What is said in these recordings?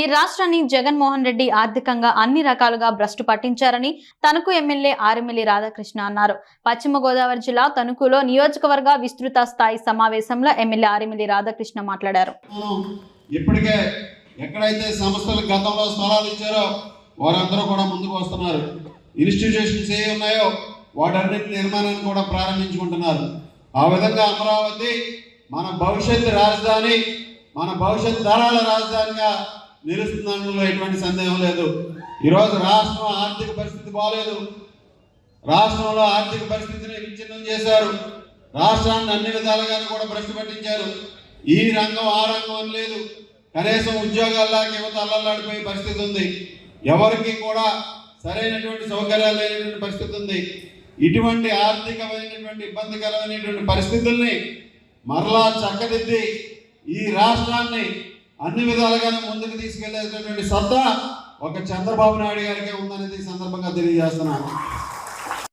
ఈ రాష్ట్రాన్ని జగన్మోహన్ రెడ్డి ఆర్థికంగా అన్ని రకాలుగా భ్రష్టు పట్టించారని తణుకు ఎమ్మెల్యే ఆరిమిల్లి రాధాకృష్ణ అన్నారు. పశ్చిమ గోదావరి జిల్లా తణుకులో నియోజకవర్గ విస్తృత స్థాయి సమావేశంలో ఎమ్మెల్యే ఆరిమిల్లి రాధాకృష్ణ మాట్లాడారు. ఇప్పటికే ఎక్కడైతే సంస్థలు గతంలో స్థలాలు ఇచ్చారో వారందరూ కూడా ముందుకు వస్తున్నారు. ఇన్స్టిట్యూషన్స్ ఏ ఉన్నాయో వాటన్నిటి నిర్మాణాన్ని కూడా ప్రారంభించుకుంటున్నారు. ఆ విధంగా అమరావతి మన భవిష్యత్ రాజధాని మన భవిష్యత్ తరాల రాజధానిగా నిలుస్తుందనడంలో ఎటువంటి సందేహం లేదు. ఈరోజు రాష్ట్రం ఆర్థిక పరిస్థితి బాగలేదు రాష్ట్రంలో ఆర్థిక పరిస్థితిని విచ్ఛిన్నం చేశారు. రాష్ట్రాన్ని అన్ని విధాలుగా కూడా భ్రష్టు పట్టించారు. ఈ రంగం ఆ రంగం అని లేదు. కనీసం ఉద్యోగాల్లాగా యువత అల్లల్లాడిపోయే పరిస్థితి ఉంది. ఎవరికి కూడా సరైనటువంటి సౌకర్యాలు లేనటువంటి పరిస్థితి ఉంది. ఇటువంటి ఆర్థికమైనటువంటి ఇబ్బందికరమైనటువంటి పరిస్థితుల్ని మరలా చక్కదిద్ది ఈ రాష్ట్రాన్ని అన్ని విధాలుగానే ముందుకు తీసుకెళ్ళేటటువంటి సత్తా ఒక చంద్రబాబు నాయుడు గారికే ఉందనేది సందర్భంగా తెలియజేస్తున్నాను.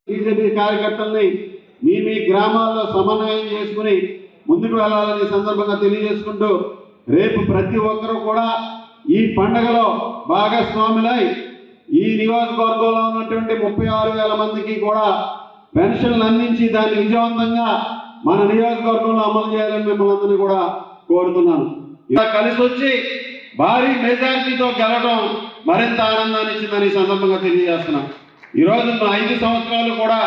బీజేపీ కార్యకర్తల్ని మీ మీ గ్రామాల్లో సమన్వయం చేసుకుని ముందుకు వెళ్ళాలని సందర్భంగా తెలియజేసుకుంటూ రేపు ప్రతి ఒక్కరూ కూడా ఈ పండగలో భాగస్వాములై ఈ నియోజకవర్గంలో ఉన్నటువంటి ముప్పై ఆరు వేల మందికి కూడా పెన్షన్లు అందించి దాన్ని విజయవంతంగా మన నియోజకవర్గంలో అమలు చేయాలని మిమ్మల్ని అందరినీ కూడా కోరుతున్నాను. కలిసి వచ్చి భారీ మెజారిటీతో గెలవడం మరింత ఆనందాన్ని ఇచ్చిందని సందర్భంగా తెలియజేస్తున్నాను ఈరోజు మా ఐదు సంవత్సరాలు కూడా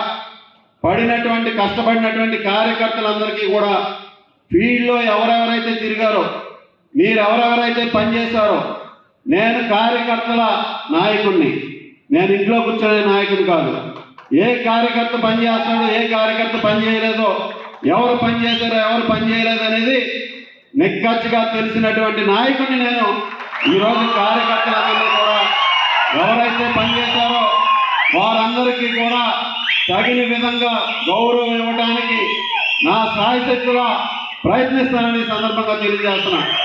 పడినటువంటి కష్టపడినటువంటి కార్యకర్తలందరికీ కూడా ఫీల్డ్లో ఎవరెవరైతే తిరిగారో మీరు ఎవరెవరైతే పనిచేశారో నేను కార్యకర్తల నాయకుడిని నేను ఇంట్లో కూర్చునే నాయకుడు కాదు. ఏ కార్యకర్త పనిచేస్తాడో ఏ కార్యకర్త పనిచేయలేదో ఎవరు పని చేశారో ఎవరు పనిచేయలేదు అనేది నిక్కచ్చిగా తెలిసినటువంటి నాయకుడిని నేను ఈరోజు కార్యకర్తలందరూ కూడా ఎవరైతే పనిచేశారో వారందరికీ కూడా తగిన విధంగా గౌరవం ఇవ్వడానికి నా సాయశక్తుగా ప్రయత్నిస్తానని సందర్భంగా తెలియజేస్తున్నా.